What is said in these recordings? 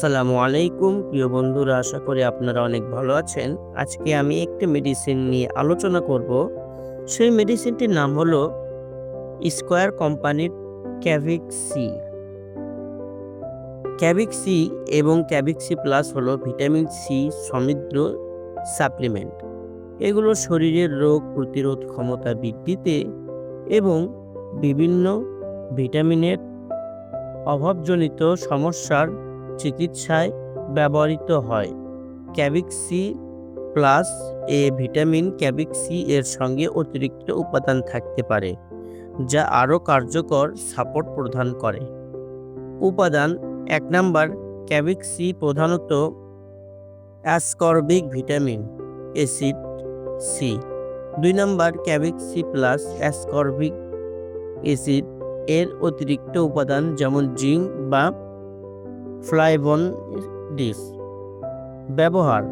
আসসালামু আলাইকুম। প্রিয় বন্ধুরা, আশা করি আপনারা অনেক ভালো আছেন। আজকে আমি একটি মেডিসিন নিয়ে আলোচনা করব। সেই মেডিসিনটির নাম হলো স্কোয়ার কোম্পানির ক্যাভিক সি সি এবং ক্যাভিক সি প্লাস হলো ভিটামিন সি সমৃদ্ধ সাপ্লিমেন্ট এগুলো শরীরের রোগ প্রতিরোধ ক্ষমতা বৃদ্ধিতে এবং বিভিন্ন ভিটামিনের অভাবজনিত সমস্যার চিকিৎসায় ব্যবহৃত হয়। ক্যাবিক সি প্লাস এ ভিটামিন ক্যাবিক সি এর সঙ্গে অতিরিক্ত উপাদান থাকতে পারে, যা আরও কার্যকর সাপোর্ট প্রদান করে। উপাদান এক নাম্বার ক্যাবিক সি প্রধানত অ্যাসকর্বিক ভিটামিন অ্যাসিড সি দুই নাম্বার ক্যাবিক সি প্লাস অ্যাসকর্বিক অ্যাসিড এর অতিরিক্ত উপাদান যেমন জিঙ্ক বা ফ্লাইবন ডিস ব্যবহার।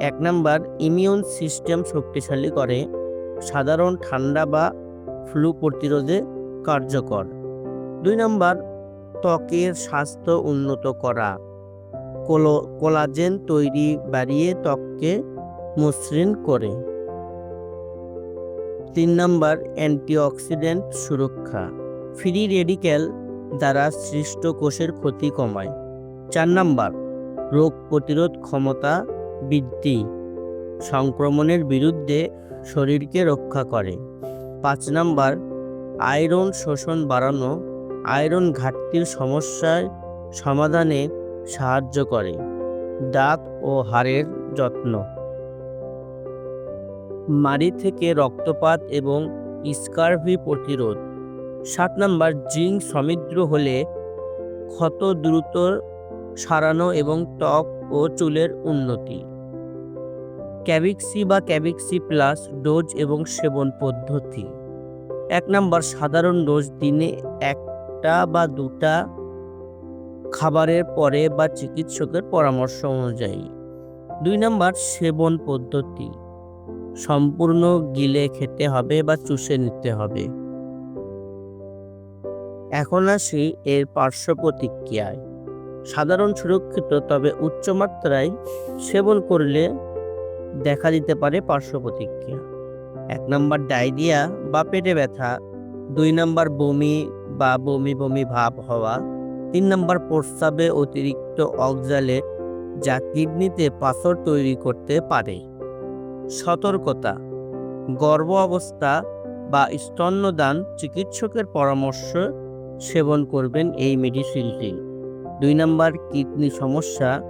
এক নাম্বার, ইমিউন সিস্টেম শক্তিশালী করে। সাধারণ ঠান্ডা বা ফ্লু প্রতিরোধে কার্যকর। দুই নাম্বার, ত্বকের স্বাস্থ্য উন্নত করা। কোলো, কোলাজেন তৈরি বাড়িয়ে ত্বককে মসৃণ করে। তিন নাম্বার, অ্যান্টিঅক্সিডেন্ট সুরক্ষা। ফ্রি রেডিক্যাল দ্বারা সৃষ্ট কোষের ক্ষতি কমায়। চার নাম্বার, রোগ প্রতিরোধ ক্ষমতা বৃদ্ধি, সংক্রমণের বিরুদ্ধে শরীরকে রক্ষা করে। পাঁচ নাম্বার, আয়রন শোষণ বাড়ানো, আয়রন ঘাটতির সমস্যার সমাধানে সাহায্য করে, দাঁত ও হাড়ের যত্ন। মাড়ি থেকে রক্তপাত এবং স্কারভি প্রতিরোধ। সাত নাম্বার, জিঙ্ক সমৃদ্ধ হলে ক্ষত দ্রুত সারানো এবং ত্বক ও চুলের উন্নতি। ক্যাবিক্সি বা ক্যাবিক্সি প্লাস ডোজ এবং সেবন পদ্ধতি। এক নাম্বার, সাধারণ ডোজ দিনে একটা বা দুটা খাবারের পরে বা চিকিৎসকের পরামর্শ অনুযায়ী। দুই নাম্বার, সেবন পদ্ধতি। সম্পূর্ণ গিলে খেতে হবে বা চুষে নিতে হবে। এখন আসি এর পার্শ্ব প্রতিক্রিয়ায়। সাধারণ সুরক্ষিত তবে উচ্চমাত্রায় সেবন করলে দেখা দিতে পারে পার্শ্ব প্রতিক্রিয়া। এক নম্বর ডায়রিয়া বা পেটে ব্যথা, দুই নম্বর বমি বা বমি বমি ভাব হওয়া, তিন নম্বর প্রস্রাবে অতিরিক্ত অক্সালে যা কিডনিতে পাথর তৈরি করতে পারে। সতর্কতা, গর্ভ অবস্থা বা স্তন্যদান চিকিৎসকের পরামর্শ সেবন করবেন এই মেডিসিনটি দুই নাম্বার, কিডনি সমস্যা।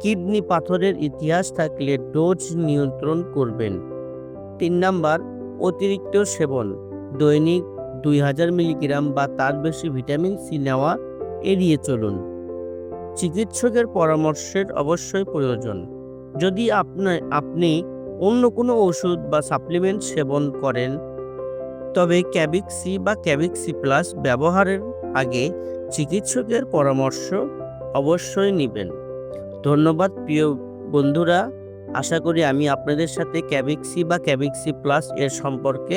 কিডনি পাথরের ইতিহাস থাকলে ডোজ নিয়ন্ত্রণ করবেন। তিন নাম্বার, অতিরিক্ত সেবন। দৈনিক দুই হাজার মিলিগ্রাম বা তার বেশি ভিটামিন সি নেওয়া এড়িয়ে চলুন। চিকিৎসকের পরামর্শের অবশ্যই প্রয়োজন। যদি আপনার আপনি অন্য কোনো ওষুধ বা সাপ্লিমেন্ট সেবন করেন, তবে ক্যাবিক সি বা ক্যাবিক সি প্লাস ব্যবহারের আগে চিকিৎসকের পরামর্শ অবশ্যই নেবেন। ধন্যবাদ প্রিয় বন্ধুরা। আশা করি আমি আপনাদের সাথে ক্যাবিক্সি বা ক্যাবিক্সি প্লাস এর সম্পর্কে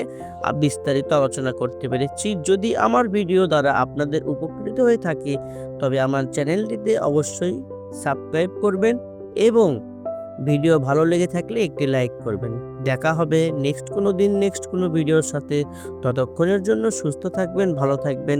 বিস্তারিত আলোচনা করতে পেরেছি। যদি আমার ভিডিও দ্বারা আপনাদের উপকৃত হয়ে থাকে, তবে আমার চ্যানেলটিতে অবশ্যই সাবস্ক্রাইব করবেন এবং ভিডিও ভালো লেগে থাকলে একটি লাইক করবেন। দেখা হবে নেক্সট কোনো দিন, নেক্সট কোনো ভিডিওর সাথে। ততক্ষণের জন্য সুস্থ থাকবেন, ভালো থাকবেন।